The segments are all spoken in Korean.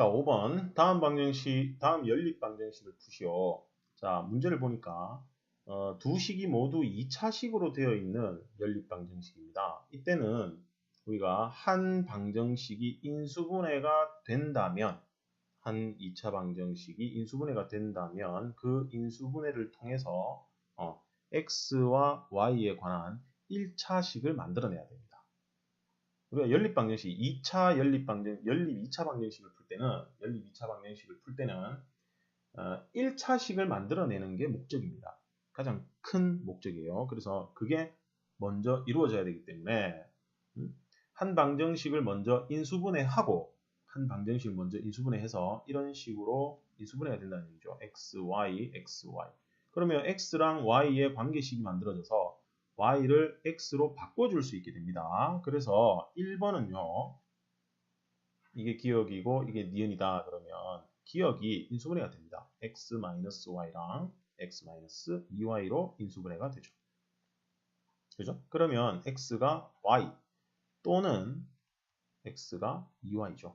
자, 5번. 다음 방정식, 다음 연립 방정식을 푸시오. 자, 문제를 보니까 어, 두 식이 모두 2차식으로 되어 있는 연립 방정식입니다. 이때는 우리가 한 방정식이 인수분해가 된다면 한 2차 방정식이 인수분해가 된다면 그 인수분해를 통해서 어, x와 y에 관한 1차식을 만들어내야 됩니다. 우리가 연립 방정식, 2차 연립 방정, 연립 2차 방정식을 풀 때는 연립 2차 방정식을 풀 때는 어, 1차식을 만들어내는 게 목적입니다. 가장 큰 목적이에요. 그래서 그게 먼저 이루어져야 되기 때문에 음, 한 방정식을 먼저 인수분해 하고 한 방정식을 먼저 인수분해 해서 이런 식으로 인수분해가 된다는 얘기죠. x, y, x, y. 그러면 x랑 y의 관계식이 만들어져서 y를 x로 바꿔줄 수 있게 됩니다. 그래서 1번은요. 이게 기억이고 이게 니은이다 그러면 기억이 인수분해가 됩니다. x-y랑 x-2y로 인수분해가 되죠. 그죠? 그러면 x가 y 또는 x가 2y죠.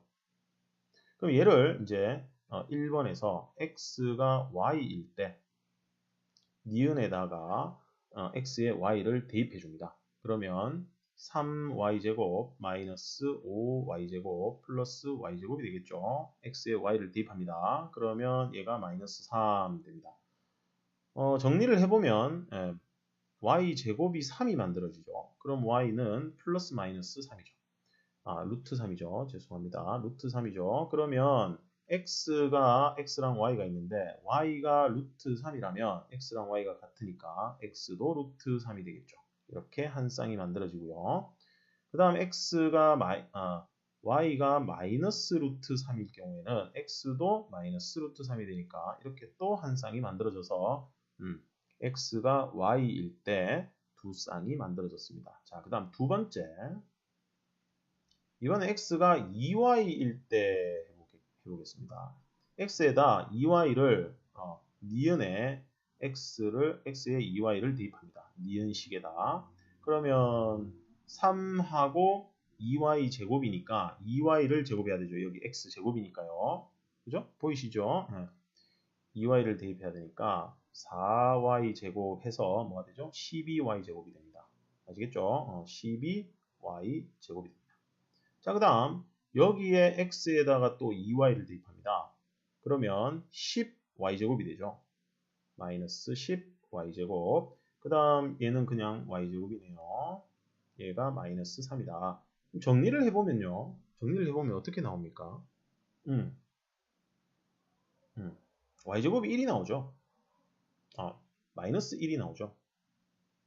그럼 얘를 이제 1번에서 x가 y일 때 니은에다가 x에 y를 대입해 줍니다. 그러면 3y제곱 마이너스 5y제곱 플러스 y제곱이 되겠죠. x에 y를 대입합니다. 그러면 얘가 마이너스 3 됩니다. 어, 정리를 해보면 예, y제곱이 3이 만들어지죠. 그럼 y는 플러스 마이너스 3이죠. 아, 루트 3이죠. 죄송합니다. 루트 3이죠. 그러면 x가 x랑 y가 있는데 y가 루트 3이라면 x랑 y가 같으니까 x도 루트 3이 되겠죠. 이렇게 한 쌍이 만들어지고요. 그 다음 x가 마이, 아, y가 마이너스 루트 3일 경우에는 x도 마이너스 루트 3이 되니까 이렇게 또 한 쌍이 만들어져서 음, x가 y일 때 두 쌍이 만들어졌습니다. 자, 그 다음 두 번째 이번에 x가 2y일 때 해보겠습니다. x에다 2y를 어, 니은에 x를 x에 2y를 대입합니다. 니은식에다 그러면 3하고 2y 제곱이니까 2y를 제곱해야 되죠. 여기 x 제곱이니까요. 그죠? 보이시죠? 네. 2y를 대입해야 되니까 4y 제곱해서 뭐가 되죠? 12y 제곱이 됩니다. 아시겠죠? 어, 12y 제곱이 됩니다. 자, 그 다음 여기에 x에다가 또 2y를 대입합니다. 그러면 10y제곱이 되죠. 마이너스 10y제곱 그 다음 얘는 그냥 y제곱이네요. 얘가 마이너스 3이다. 정리를 해보면요. 정리를 해보면 어떻게 나옵니까? 음. 음. y제곱이 1이 나오죠. 아, 마이너스 1이 나오죠.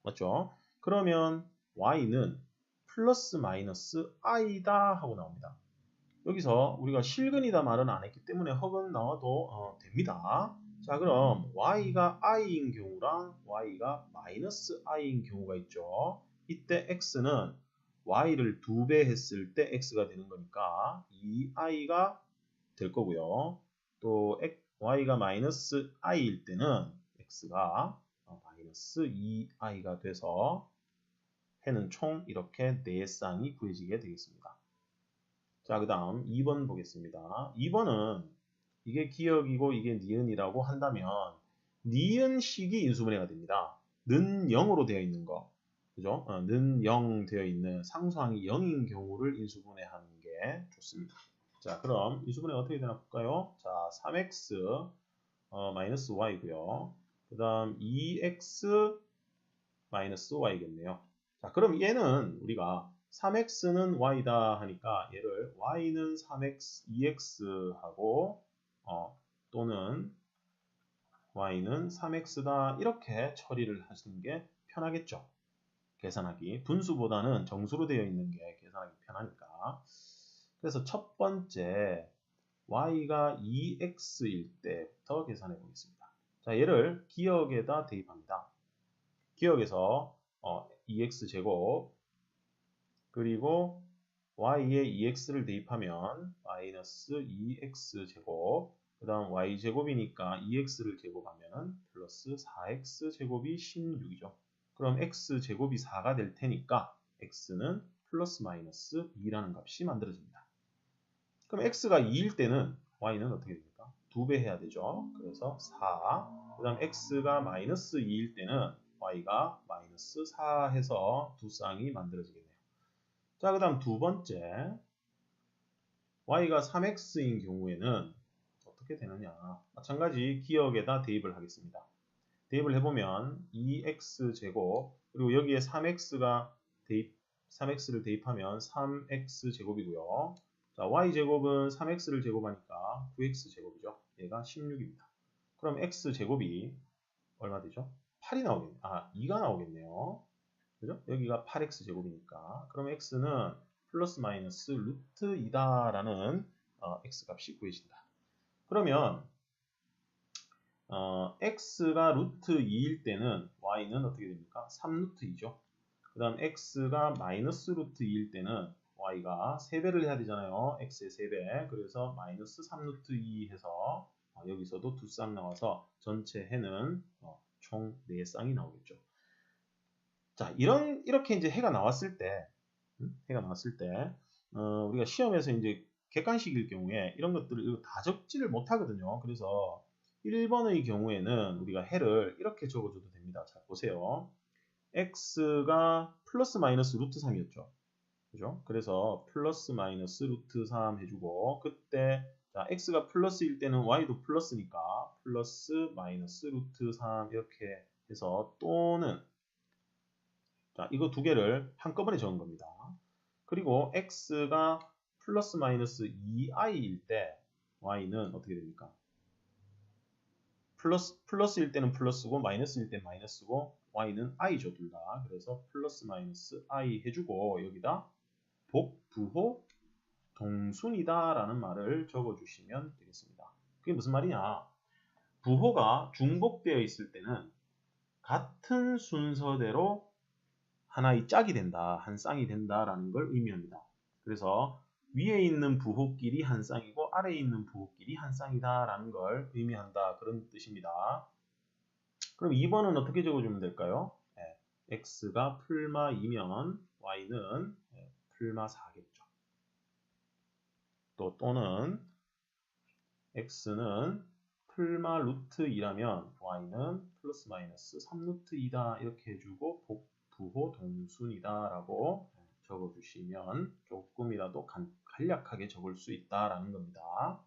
맞죠? 그러면 y는 플러스 마이너스 i다 하고 나옵니다. 여기서 우리가 실근이다 말은 안 했기 때문에 허근 나와도 어, 됩니다. 자 그럼 y가 i인 경우랑 y가 마이너스 i인 경우가 있죠. 이때 x는 y를 두 배 했을 때 x가 되는 거니까 2i가 될 거고요. 또 y가 마이너스 i일 때는 x가 어, 마이너스 2i가 돼서 해는 총 이렇게 4쌍이 구해지게 되겠습니다. 자, 그 다음 2번 보겠습니다. 2번은 이게 기억이고 이게 니은이라고 한다면 니은식이 인수분해가 됩니다. 는 0으로 되어 있는 거. 그죠? 어, 는0 되어 있는 상수항이 0인 경우를 인수분해하는 게 좋습니다. 자, 그럼 인수분해 어떻게 되나 볼까요? 자, 3x 어, 마이너스 y고요. 그 다음 2x 마이너스 y겠네요. 자, 그럼 얘는 우리가 3x는 y다 하니까 얘를 y는 3x, 2x 하고 어, 또는 y는 3x다 이렇게 처리를 하시는 게 편하겠죠. 계산하기. 분수보다는 정수로 되어 있는 게 계산하기 편하니까. 그래서 첫 번째 y가 2x일 때부터 계산해 보겠습니다. 자, 얘를 기억에다 대입합니다. 기억에서 어, 2x제곱 그리고 y에 2x를 대입하면 마이너스 2x제곱 그 다음 y제곱이니까 2x를 제곱하면 플러스 4x제곱이 16이죠. 그럼 x제곱이 4가 될 테니까 x는 플러스 마이너스 2라는 값이 만들어집니다. 그럼 x가 2일 때는 y는 어떻게 됩니까? 두배 해야 되죠. 그래서 4. 그 다음 x가 마이너스 2일 때는 y가 마이너스 4 해서 두 쌍이 만들어지겠네요. 자, 그 다음 두 번째. y가 3x인 경우에는 어떻게 되느냐. 마찬가지 기억에다 대입을 하겠습니다. 대입을 해보면 2x제곱 그리고 여기에 3x가 대입 3x를 대입하면 3x 제곱이고요. 자, y제곱은 3x를 제곱하니까 9x 제곱이죠. 얘가 16입니다. 그럼 x 제곱이 얼마 되죠? 8이 나오겠네요. 아, 2가 나오겠네요. 그죠? 여기가 8x 제곱이니까. 그럼 x는 플러스 마이너스 루트 2다라는 어, x 값이 구해진다. 그러면 어, x가 루트 2일 때는 y는 어떻게 됩니까? 3루트 2죠. 그 다음 x가 마이너스 루트 2일 때는 y가 3배를 해야 되잖아요. x의 3배. 그래서 마이너스 3루트 2 해서 어, 여기서도 두 쌍 나와서 전체 해는 어, 총 4쌍이 나오겠죠. 자, 이런, 이렇게 이제 해가 나왔을 때, 음? 해가 나왔을 때, 어, 우리가 시험에서 이제 객관식일 경우에 이런 것들을 다 적지를 못하거든요. 그래서 1번의 경우에는 우리가 해를 이렇게 적어줘도 됩니다. 자, 보세요. x가 플러스 마이너스 루트 3이었죠. 그죠? 그래서 플러스 마이너스 루트 3 해주고 그때 자, x가 플러스일 때는 y도 플러스니까 플러스 마이너스 루트 3 이렇게 해서 또는 자, 이거 두 개를 한꺼번에 적은 겁니다. 그리고 x가 플러스 마이너스 2i일 때 y는 어떻게 됩니까? 플러스, 플러스일 때는 플러스고 마이너스일 때는 마이너스고 y는 i죠 둘 다. 그래서 플러스 마이너스 i 해주고 여기다 복, 부호, 동순이다 라는 말을 적어주시면 되겠습니다. 그게 무슨 말이냐? 부호가 중복되어 있을 때는 같은 순서대로 하나의 짝이 된다, 한 쌍이 된다라는 걸 의미합니다. 그래서 위에 있는 부호끼리 한 쌍이고 아래에 있는 부호끼리 한 쌍이다라는 걸 의미한다 그런 뜻입니다. 그럼 2번은 어떻게 적어주면 될까요? 네, x가 풀마 2면 y는 네, 풀마 4겠죠. 또 또는 x는 풀마 루트 2라면 y는 플러스 마이너스 3루트 2다 이렇게 해주고 복, 부호 동순이다 라고 적어주시면 조금이라도 간, 간략하게 적을 수 있다라는 겁니다.